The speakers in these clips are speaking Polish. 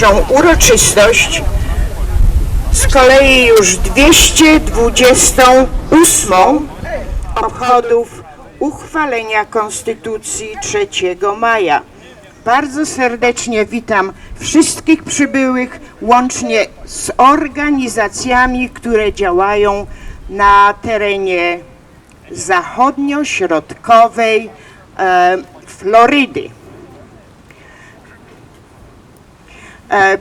naszą uroczystość, z kolei już 228 obchodów uchwalenia Konstytucji 3 maja. Bardzo serdecznie witam wszystkich przybyłych, łącznie z organizacjami, które działają na terenie zachodnio-środkowej e, Florydy. E,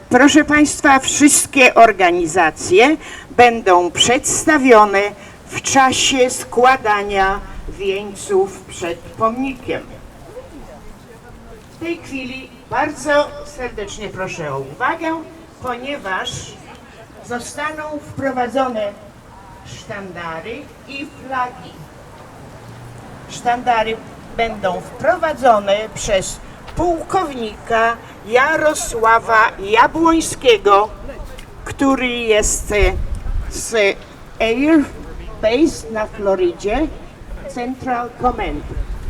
Proszę Państwa, wszystkie organizacje będą przedstawione w czasie składania wieńców przed pomnikiem. W tej chwili bardzo serdecznie proszę o uwagę, ponieważ zostaną wprowadzone sztandary i flagi. Sztandary będą wprowadzone przez pułkownika Jarosława Jabłońskiego, który jest z Air Base na Florydzie, Central Command.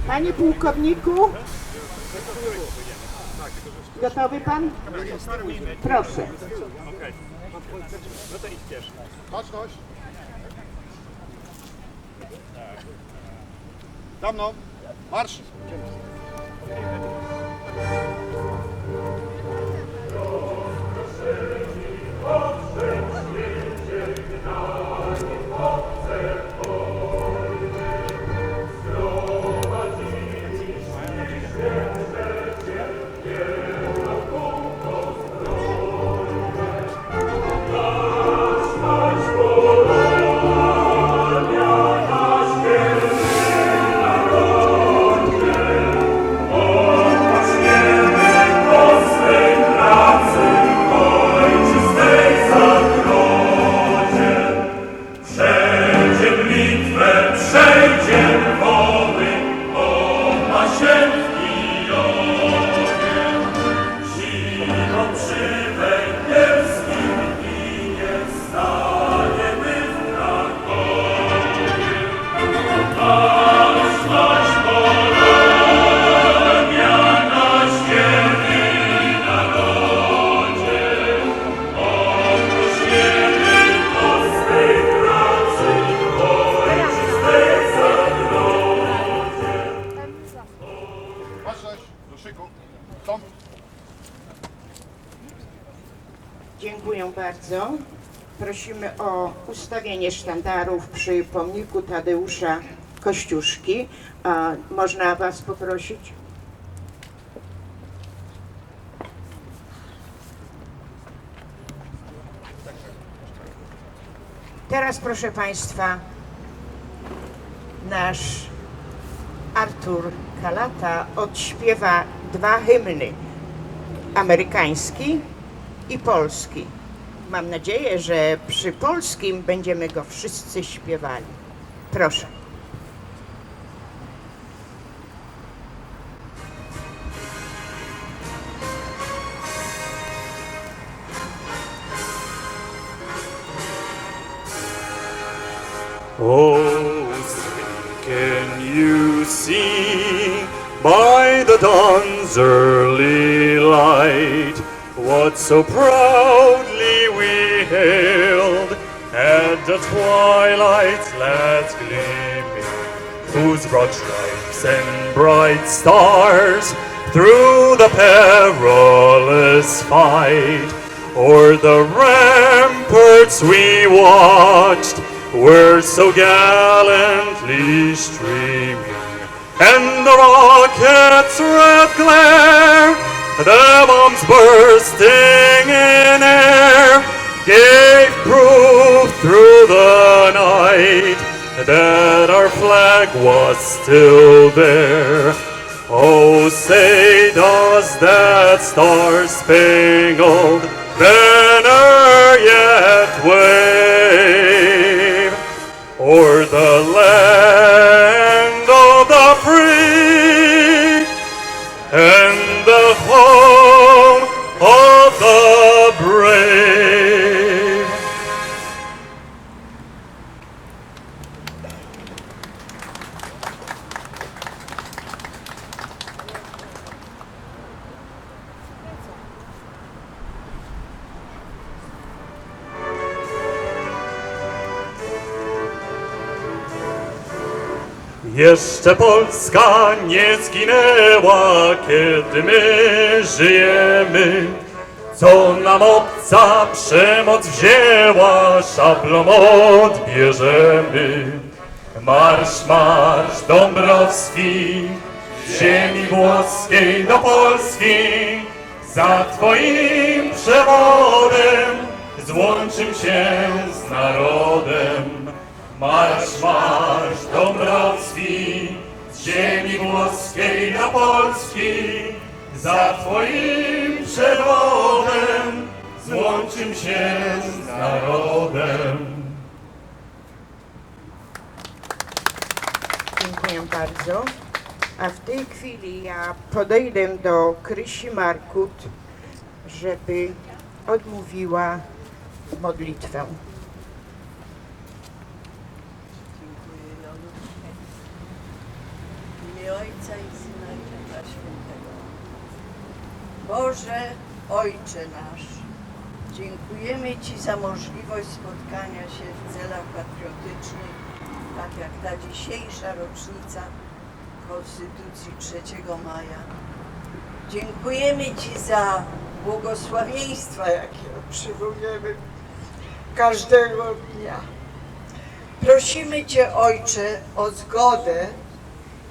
Panie pułkowniku, gotowy pan? Proszę. Baczność. Za mną. Marsz. うん。Sztandarów przy pomniku Tadeusza Kościuszki. Można Was poprosić? Teraz proszę Państwa, nasz Artur Kalata odśpiewa dwa hymny amerykański i polski. Mam nadzieję, że przy polskim będziemy go wszyscy śpiewali. Proszę. Oh, can you see by the dawn's early light what so proudly we at the twilight's last gleaming, whose broad stripes and bright stars through the perilous fight o'er the ramparts we watched were so gallantly streaming, and the rockets' red glare, the bombs bursting in air, gave proof through the night that our flag was still there. Oh, say does that star-spangled banner Jeszcze Polska nie zginęła, kiedy my żyjemy. Co nam obca przemoc wzięła, szablą odbierzemy. Marsz, marsz Dąbrowski, z ziemi włoskiej do Polski, za Twoim przewodem złączym się z narodem. Marsz, marsz Dąbrowski, z ziemi włoskiej do Polski, za Twoim przewodem złączym się z narodem. Dziękuję bardzo. A w tej chwili ja podejdę do Krysi Markut, żeby odmówiła modlitwę. Dziękuję Jolu. W imię Ojca i Syna i Ducha Świętego. Boże, Ojcze nasz, dziękujemy Ci za możliwość spotkania się w celach patriotycznych, tak jak ta dzisiejsza rocznica Konstytucji 3 maja. Dziękujemy Ci za błogosławieństwa, jakie otrzymujemy każdego dnia. Prosimy Cię, Ojcze, o zgodę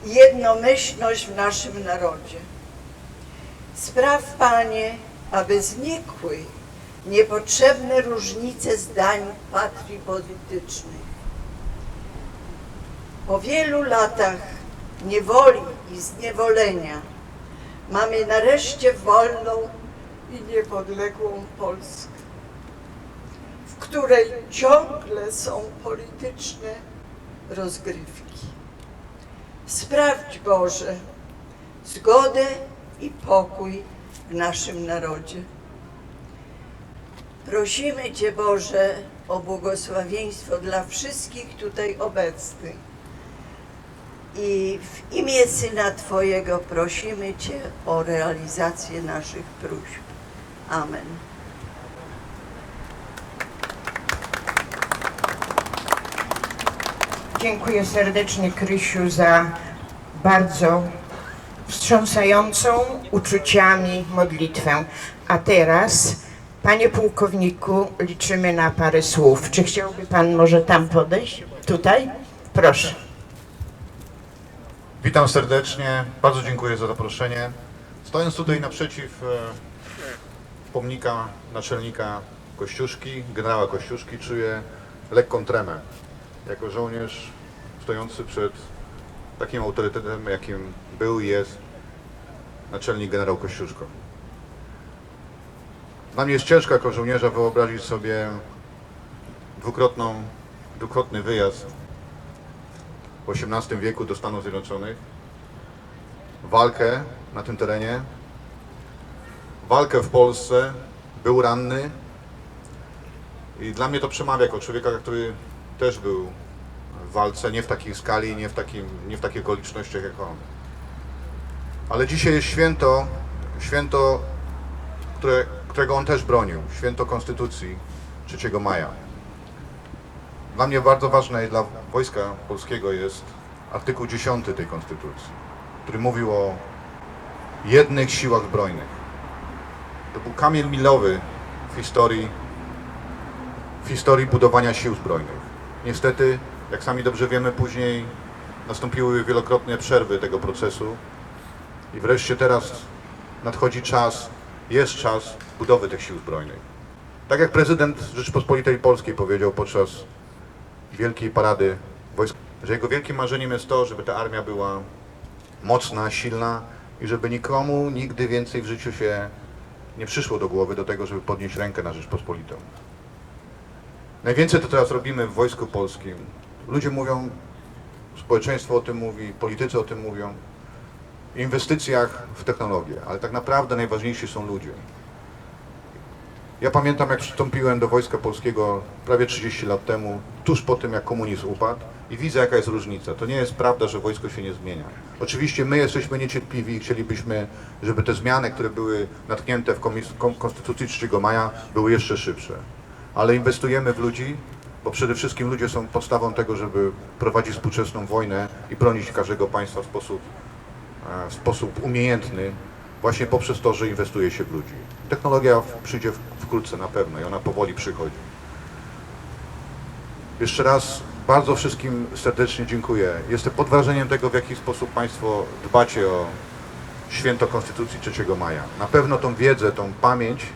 jednomyślność w naszym narodzie. Spraw, Panie, aby znikły niepotrzebne różnice zdań patrii politycznej. Po wielu latach niewoli i zniewolenia mamy nareszcie wolną i niepodległą Polskę w której ciągle są polityczne rozgrywki. Sprawdź Boże zgodę i pokój w naszym narodzie. Prosimy Cię Boże o błogosławieństwo dla wszystkich tutaj obecnych. I w imię Syna Twojego prosimy Cię o realizację naszych próśb. Amen. Dziękuję serdecznie Krysiu za bardzo wstrząsającą uczuciami modlitwę. A teraz, panie pułkowniku, liczymy na parę słów. Czy chciałby pan może tam podejść? Tutaj? Proszę. Witam serdecznie, bardzo dziękuję za zaproszenie. Stojąc tutaj naprzeciw e, pomnika naczelnika Kościuszki, generała Kościuszki, czuję lekką tremę. Jako żołnierz stojący przed takim autorytetem, jakim był i jest naczelnik generał Kościuszko. Dla mnie jest ciężko jako żołnierza wyobrazić sobie dwukrotną, dwukrotny wyjazd w XVIII wieku do Stanów Zjednoczonych, walkę na tym terenie, walkę w Polsce, był ranny. I dla mnie to przemawia jako człowieka, który też był w walce, nie w takiej skali, nie w, takim, nie w takich okolicznościach jak on. Ale dzisiaj jest święto, święto, które, którego on też bronił, święto Konstytucji 3 maja. Dla mnie bardzo ważne i dla Wojska Polskiego jest artykuł 10 tej Konstytucji, który mówił o jednych siłach zbrojnych. To był kamień milowy w historii, w historii budowania sił zbrojnych. Niestety, jak sami dobrze wiemy, później nastąpiły wielokrotne przerwy tego procesu i wreszcie teraz nadchodzi czas, jest czas budowy tych sił zbrojnych. Tak jak prezydent Rzeczypospolitej Polskiej powiedział podczas wielkiej parady wojsk, że jego wielkim marzeniem jest to, żeby ta armia była mocna, silna i żeby nikomu nigdy więcej w życiu się nie przyszło do głowy do tego, żeby podnieść rękę na Rzeczpospolitą. Najwięcej to teraz robimy w Wojsku Polskim. Ludzie mówią, społeczeństwo o tym mówi, politycy o tym mówią, inwestycjach w technologię, ale tak naprawdę najważniejsi są ludzie. Ja pamiętam, jak przystąpiłem do Wojska Polskiego prawie 30 lat temu, tuż po tym, jak komunizm upadł i widzę, jaka jest różnica. To nie jest prawda, że wojsko się nie zmienia. Oczywiście my jesteśmy niecierpliwi i chcielibyśmy, żeby te zmiany, które były natknięte w Konstytucji 3 maja, były jeszcze szybsze. Ale inwestujemy w ludzi bo przede wszystkim ludzie są podstawą tego, żeby prowadzić współczesną wojnę i bronić każdego państwa w sposób, e, w sposób umiejętny, właśnie poprzez to, że inwestuje się w ludzi. Technologia przyjdzie wkrótce na pewno i ona powoli przychodzi. Jeszcze raz bardzo wszystkim serdecznie dziękuję. Jestem pod wrażeniem tego, w jaki sposób Państwo dbacie o święto Konstytucji 3 maja. Na pewno tą wiedzę, tą pamięć,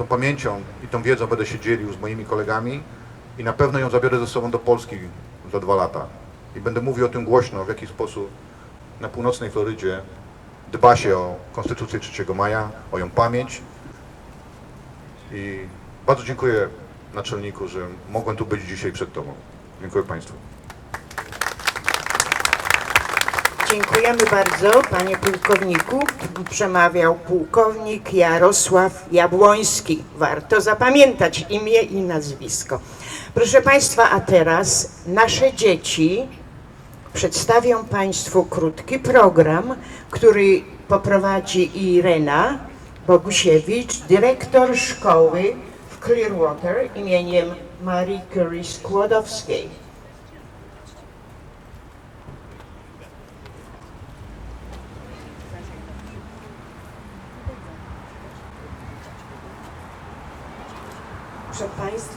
tą pamięcią i tą wiedzą będę się dzielił z moimi kolegami i na pewno ją zabiorę ze sobą do Polski za dwa lata. I będę mówił o tym głośno, w jaki sposób na północnej Florydzie dba się o Konstytucję 3 maja, o ją pamięć. I bardzo dziękuję naczelniku, że mogłem tu być dzisiaj przed Tobą. Dziękuję Państwu. Dziękujemy bardzo, panie pułkowniku. Przemawiał pułkownik Jarosław Jabłoński. Warto zapamiętać imię i nazwisko. Proszę państwa, a teraz nasze dzieci przedstawią państwu krótki program, który poprowadzi Irena Bogusiewicz, dyrektor szkoły w Clearwater imieniem Marii Curie Skłodowskiej. Przed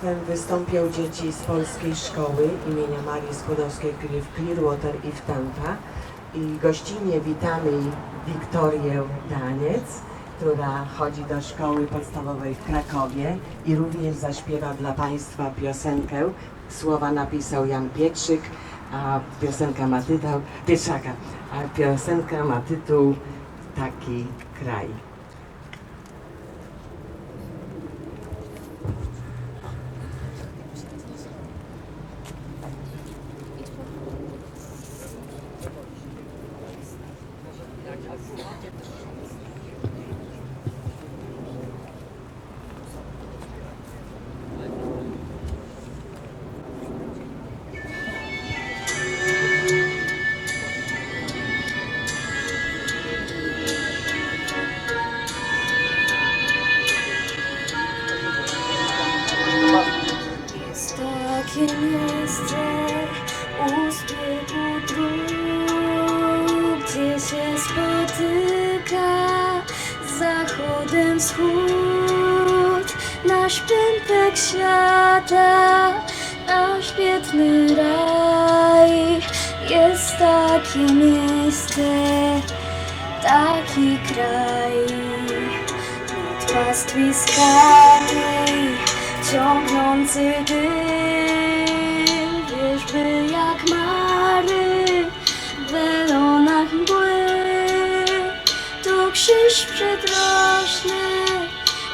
Państwem wystąpią dzieci z polskiej szkoły imienia Marii Skłodowskiej w Clearwater i w Tampa. I gościnnie witamy Wiktorię Daniec, która chodzi do szkoły podstawowej w Krakowie i również zaśpiewa dla Państwa piosenkę. Słowa napisał Jan Pietrzyk, a piosenka ma tytuł, Pietrzaka, a piosenka ma tytuł Taki kraj. Jest takie miejsce, taki kraj. Nad pastwiskami ciągnący dym. Wierzby jak mary w welonach mgły. Tu krzyż przedrożny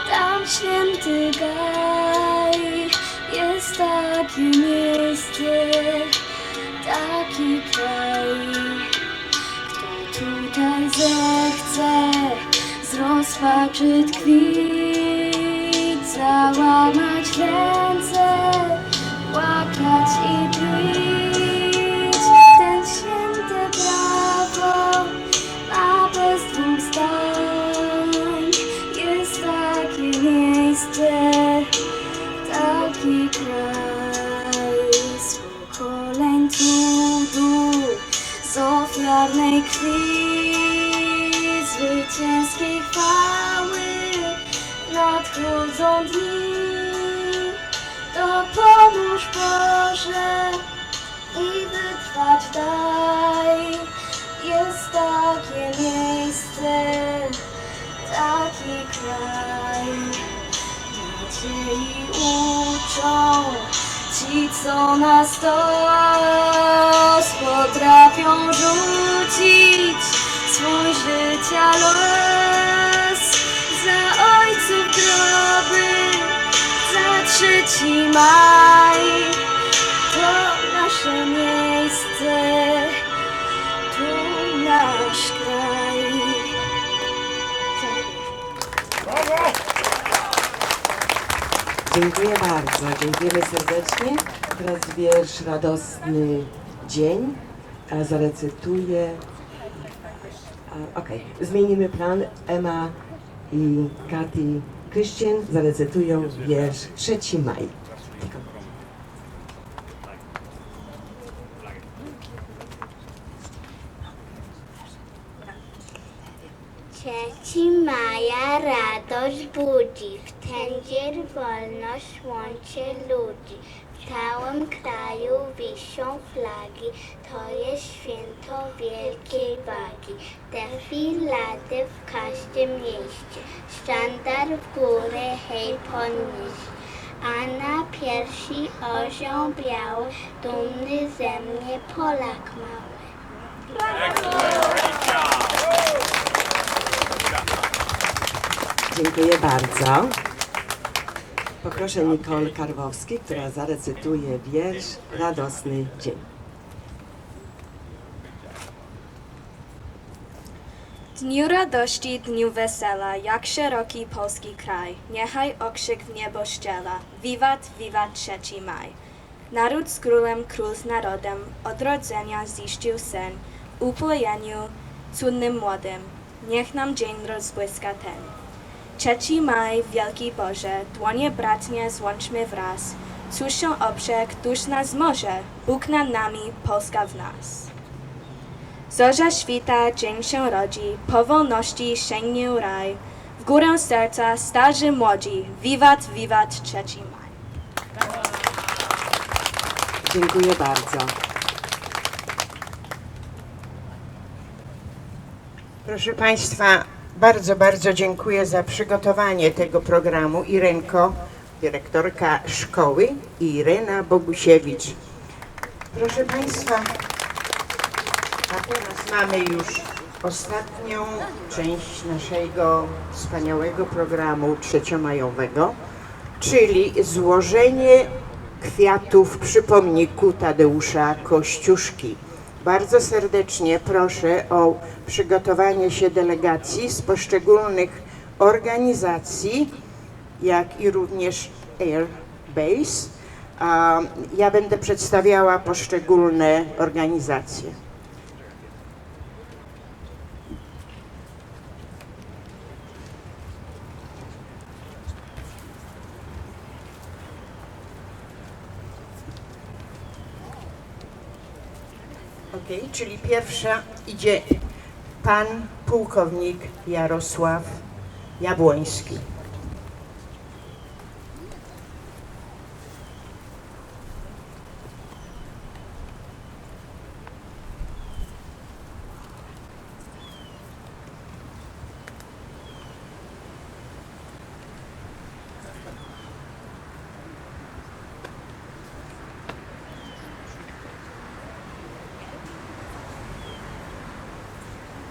tam święty gaj. Jest takie miejsce kto tutaj zechce z rozpaczy tkwić, załamać ręce, Dziękuję bardzo, dziękujemy serdecznie. Teraz wiersz Radosny Dzień. A, Okej, zmienimy plan. Emma i Katy Christian zarecytują wiersz 3 maj. Trzeci maja radość budzi, w ten dzień wolność łączy ludzi. W całym kraju wiszą flagi, to jest święto wielkiej wagi. Defilady w każdym mieście, sztandar w górę hej podnieść. A na piersi orzeł biały, dumny ze mnie Polak mały. Dziękuję bardzo. Poproszę Nicole Karwowski, która zarecytuje wiersz Radosny Dzień. Dniu radości, dniu wesela, jak szeroki polski kraj, niechaj okrzyk w niebo szczela, wiwat, wiwat trzeci maj. Naród z królem, król z narodem, odrodzenia ziścił sen, upojeniu cudnym młodym, niech nam dzień rozbłyska ten. Trzeci maj, wielki Boże, dłonie bratnie złączmy wraz, cóż się oprze, któż nas może, Bóg nad nami, Polska w nas. Zorza świta, dzień się rodzi, po wolności sięgnie raj. W górę serca starzy młodzi, wiwat, wiwat, trzeci maj. Dziękuję bardzo. Proszę Państwa, bardzo, bardzo dziękuję za przygotowanie tego programu. Irenko, dyrektorka szkoły Irena Bogusiewicz. Proszę Państwa, a teraz mamy już ostatnią część naszego wspaniałego programu trzeciomajowego, czyli złożenie kwiatów przy pomniku Tadeusza Kościuszki. Bardzo serdecznie proszę o przygotowanie się delegacji z poszczególnych organizacji, jak i również Airbase. Ja będę przedstawiała poszczególne organizacje. Czyli pierwsza idzie pan pułkownik Jarosław Jabłoński.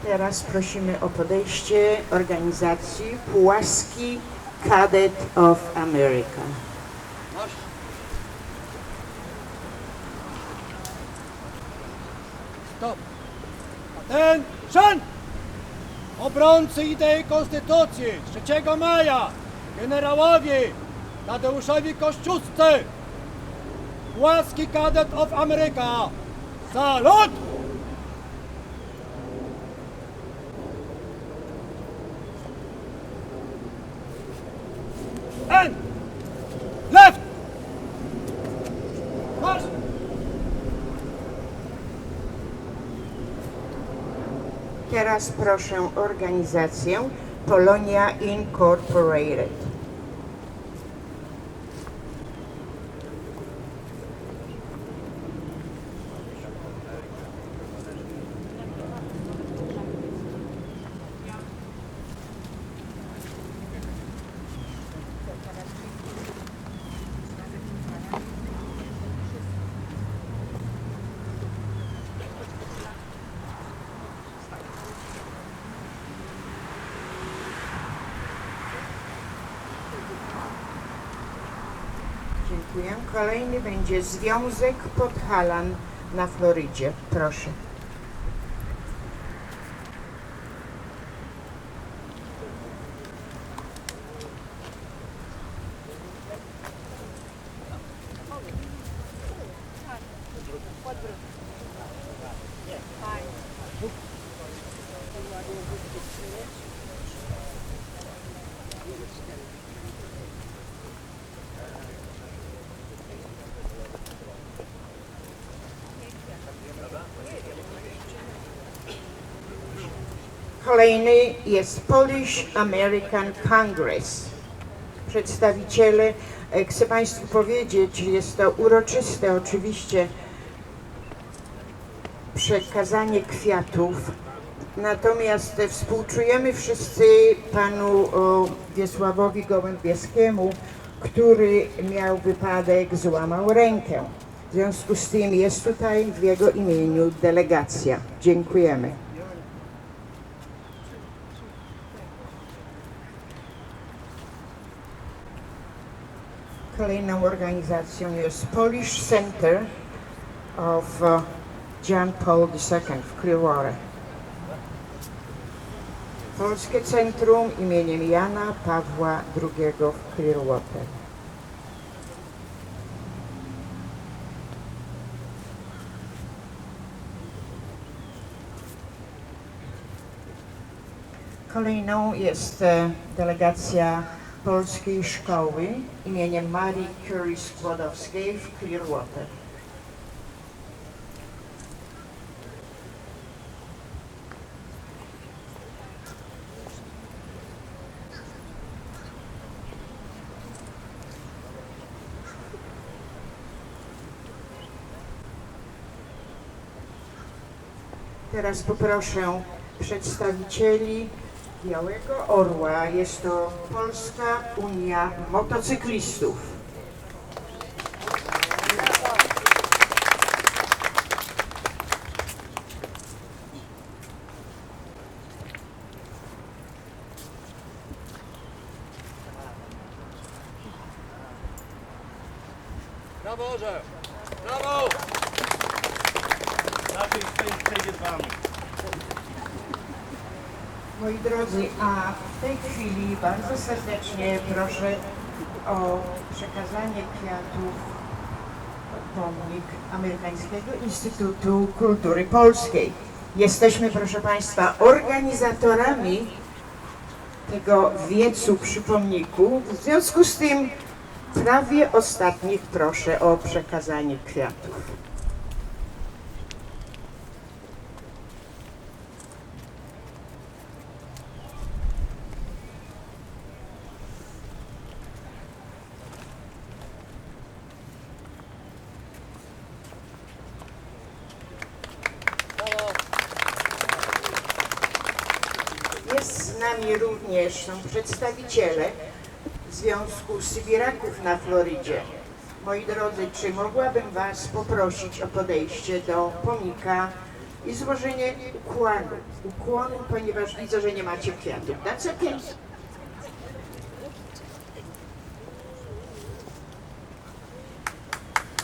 Teraz prosimy o podejście organizacji Pułaski Cadet of America. Attention! Obrońcy idei Konstytucji 3 maja generałowi Tadeuszowi Kościuszce Płaski Cadet of America Salut! And left! Teraz proszę organizację Polonia Incorporated. Dziękuję. Kolejny będzie Związek Podhalan na Florydzie. Proszę. Jest Polish American Congress. Przedstawiciele, e, chcę Państwu powiedzieć, jest to uroczyste oczywiście przekazanie kwiatów, natomiast współczujemy wszyscy panu Wiesławowi Gołębieskiemu, który miał wypadek, złamał rękę. W związku z tym jest tutaj w jego imieniu delegacja. Dziękujemy. Kolejną organizacją jest Polish Center of uh, John Paul II w Clearwater. Polskie Centrum imieniem Jana Pawła II w Clearwater. Kolejną jest e, delegacja Polskiej Szkoły imieniem Marii Curie Skłodowskiej w Clearwater. Teraz poproszę przedstawicieli Białego Orła. Jest to Polska Unia Motocyklistów. Brawo, Orze! Brawo! Lepiej przejdzie z wami. Moi drodzy, a w tej chwili bardzo serdecznie proszę o przekazanie kwiatów pomnik Amerykańskiego Instytutu Kultury Polskiej. Jesteśmy, proszę Państwa, organizatorami tego wiecu przy pomniku. W związku z tym prawie ostatnich proszę o przekazanie kwiatów. Jest z nami również są przedstawiciele Związku Sybiraków na Florydzie. Moi drodzy, czy mogłabym Was poprosić o podejście do pomnika i złożenie ukłonu, ukłonu ponieważ widzę, że nie macie kwiatów. That's.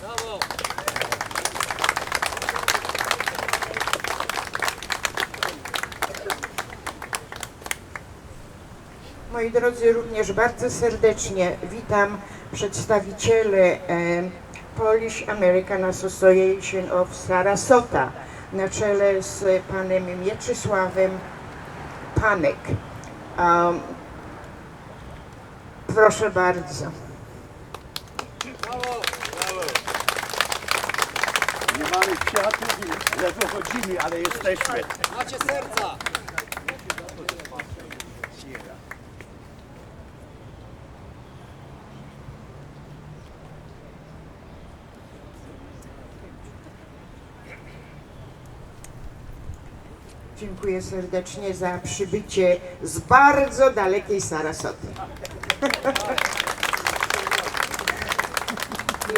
Brawo! Moi drodzy, również bardzo serdecznie witam przedstawiciele e, Polish American Association of Sarasota na czele z panem Mieczysławem Panek. Um, proszę bardzo. Brawo! Brawo! Nie mamy kwiatów ledwo chodzimy, ale jesteśmy. Macie serca! Dziękuję serdecznie za przybycie z bardzo dalekiej Sarasoty.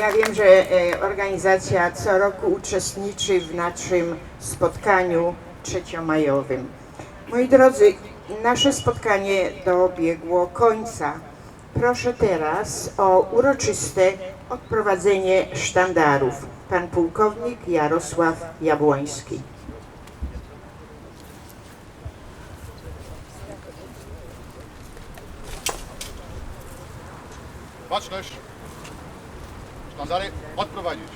Ja wiem, że e, organizacja co roku uczestniczy w naszym spotkaniu trzeciomajowym. Moi drodzy, nasze spotkanie dobiegło końca. Proszę teraz o uroczyste odprowadzenie sztandarów. Pan pułkownik Jarosław Jabłoński. Baczność. Sztandary odprowadzić.